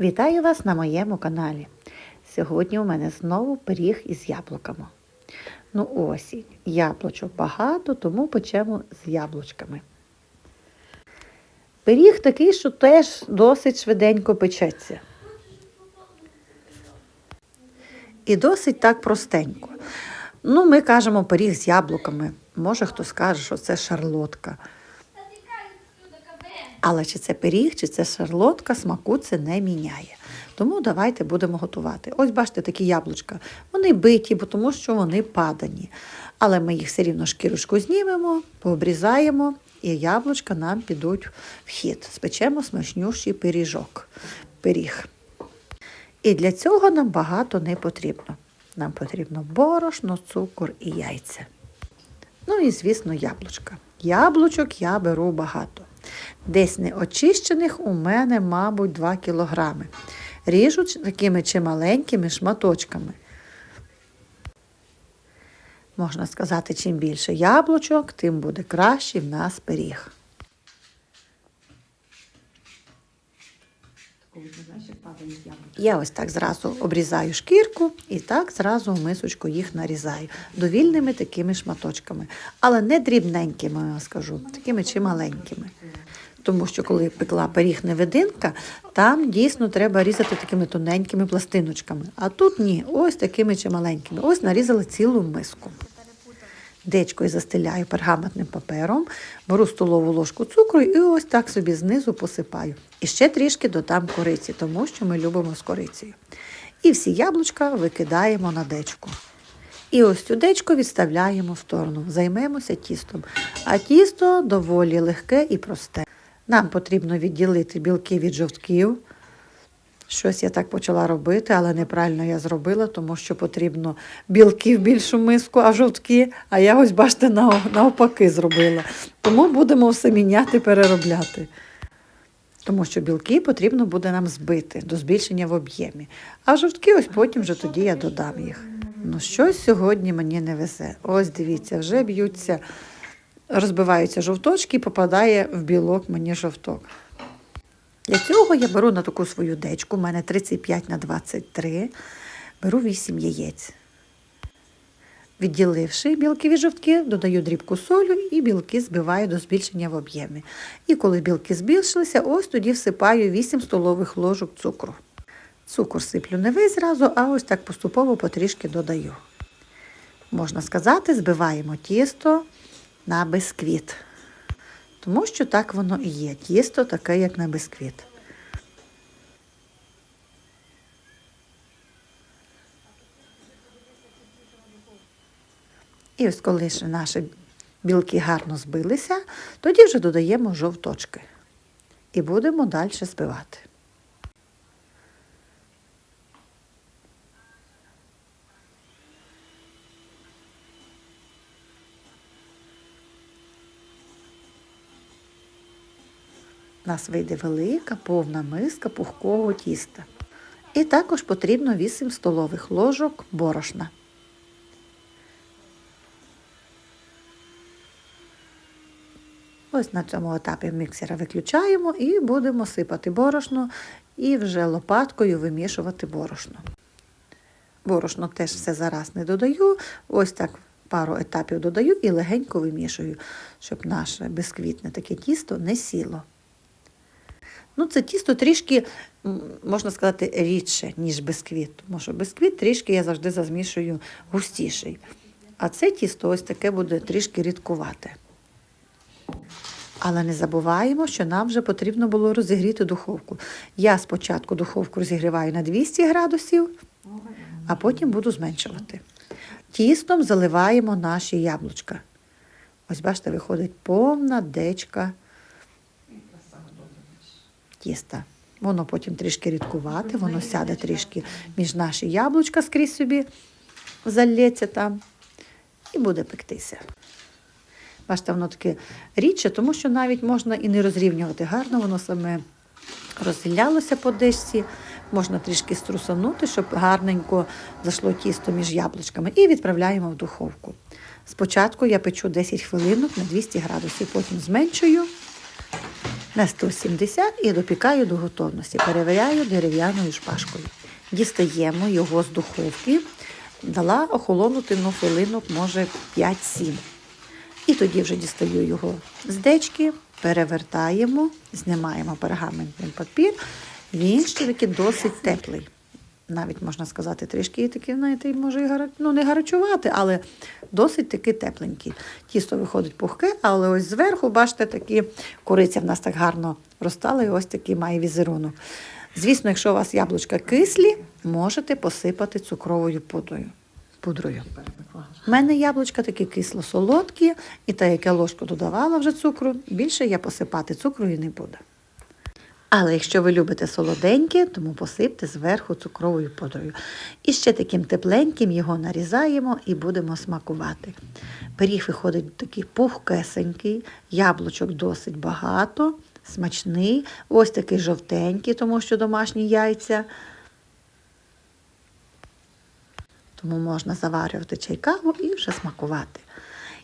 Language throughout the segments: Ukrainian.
Вітаю вас на моєму каналі. Сьогодні у мене знову пиріг із яблуками. Ну осінь, яблучок багато, тому печемо з яблучками. Пиріг такий, що теж досить швиденько печеться. І досить так простенько. Ну, ми кажемо пиріг з яблуками. Може, хто скаже, що це шарлотка. Але чи це пиріг, чи це шарлотка, смаку це не міняє. Тому давайте будемо готувати. Ось бачите, такі яблучка. Вони биті, бо тому що вони падані. Але ми їх все рівно шкірочку знімемо, пообрізаємо, і яблучка нам підуть в хід. Спечемо смачнющий пиріжок. Пиріг. І для цього нам багато не потрібно. Нам потрібно борошно, цукор і яйця. Ну і, звісно, яблучка. Яблучок я беру багато. Десь неочищених у мене, мабуть, 2 кілограми. Ріжу такими чималенькими шматочками. Можна сказати, чим більше яблучок, тим буде кращий в нас пиріг. Я ось так зразу обрізаю шкірку і так зразу в мисочку їх нарізаю довільними такими шматочками, але не дрібненькими, я скажу, такими чималенькими. Тому що коли пекла пиріг невидинка, там дійсно треба різати такими тоненькими пластиночками. А тут ні, ось такими чималенькими. Ось нарізала цілу миску. Дечкою застеляю пергаментним папером, беру столову ложку цукру і ось так собі знизу посипаю. І ще трішки додам кориці, тому що ми любимо з корицею. І всі яблучка викидаємо на дечку. І ось цю дечку відставляємо в сторону. Займемося тістом. А тісто доволі легке і просте. Нам потрібно відділити білки від жовтків. Щось я так почала робити, але неправильно я зробила, тому що потрібно білки в більшу миску, а жовтки, а я ось, бачите, нав- навпаки зробила. Тому будемо все міняти, переробляти. Тому що білки потрібно буде нам збити до збільшення в об'ємі. А жовтки ось потім вже тоді я додам їх. Ну щось сьогодні мені не везе. Ось дивіться, вже б'ються, розбиваються жовточки і попадає в білок мені жовток. Для цього я беру на таку свою дечку, у мене 35 на 23, беру 8 яєць. Відділивши білки від жовтки, додаю дрібку солю і білки збиваю до збільшення в об'ємі. І коли білки збільшилися, ось тоді всипаю 8 столових ложок цукру. Цукор сиплю не весь зразу, а ось так поступово потрішки додаю. Можна сказати, збиваємо тісто на бисквіт. Тому що так воно і є. Тісто таке, як на бисквіт. І ось коли ще наші білки гарно збилися, тоді вже додаємо жовточки. І будемо далі збивати. У нас вийде велика повна миска пухкого тіста. І також потрібно 8 столових ложок борошна. Ось на цьому етапі міксера виключаємо і будемо сипати борошно і вже лопаткою вимішувати борошно. Борошно теж все зараз не додаю. Ось так пару етапів додаю і легенько вимішую, щоб наше безквітне таке тісто не сіло. Ну, це тісто трішки, можна сказати, рідше, ніж бисквіт. Тому що бисквіт трішки я завжди замішую густіший. А це тісто ось таке буде трішки рідкувате. Але не забуваємо, що нам вже потрібно було розігріти духовку. Я спочатку духовку розігріваю на 200 градусів, а потім буду зменшувати. Тістом заливаємо наші яблучка. Ось бачите, виходить повна дечка тіста. Воно потім трішки рідкувати, воно сяде трішки між наші яблучка скрізь собі залється там і буде пектися. Бачите, воно таке рідше, тому що навіть можна і не розрівнювати гарно, воно саме розділялося по дешці, можна трішки струсанути, щоб гарненько зайшло тісто між яблучками, і відправляємо в духовку. Спочатку я печу 10 хвилинок на 200 градусів, потім зменшую на 170 і допікаю до готовності. Перевіряю дерев'яною шпажкою. Дістаємо його з духовки, дала охолонути на хвилинок, може 5-7. І тоді вже дістаю його з дечки, перевертаємо, знімаємо пергаментний папір. Він ще таки досить теплий. Навіть можна сказати, трішки такий, знаєте, може і гара... ну, не гарячувати, але досить таки тепленький. Тісто виходить пухке, але ось зверху, бачите, такі кориця в нас так гарно розтала, і ось такий має візерунок. Звісно, якщо у вас яблучка кислі, можете посипати цукровою пудрою. пудрою. У мене яблучка такі кисло-солодкі, і та, як я ложку додавала вже цукру, більше я посипати цукрою не буду. Але якщо ви любите солоденьке, тому посипте зверху цукровою пудрою. І ще таким тепленьким його нарізаємо і будемо смакувати. Пиріг виходить такий пухкесенький, яблучок досить багато, смачний, ось такий жовтенький, тому що домашні яйця. Тому можна заварювати чай каву і вже смакувати.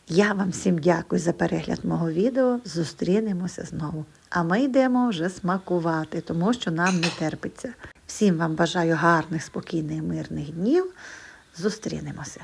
Я вам всім дякую за перегляд мого відео. Зустрінемося знову. А ми йдемо вже смакувати, тому що нам не терпиться. Всім вам бажаю гарних, спокійних, мирних днів. Зустрінемося.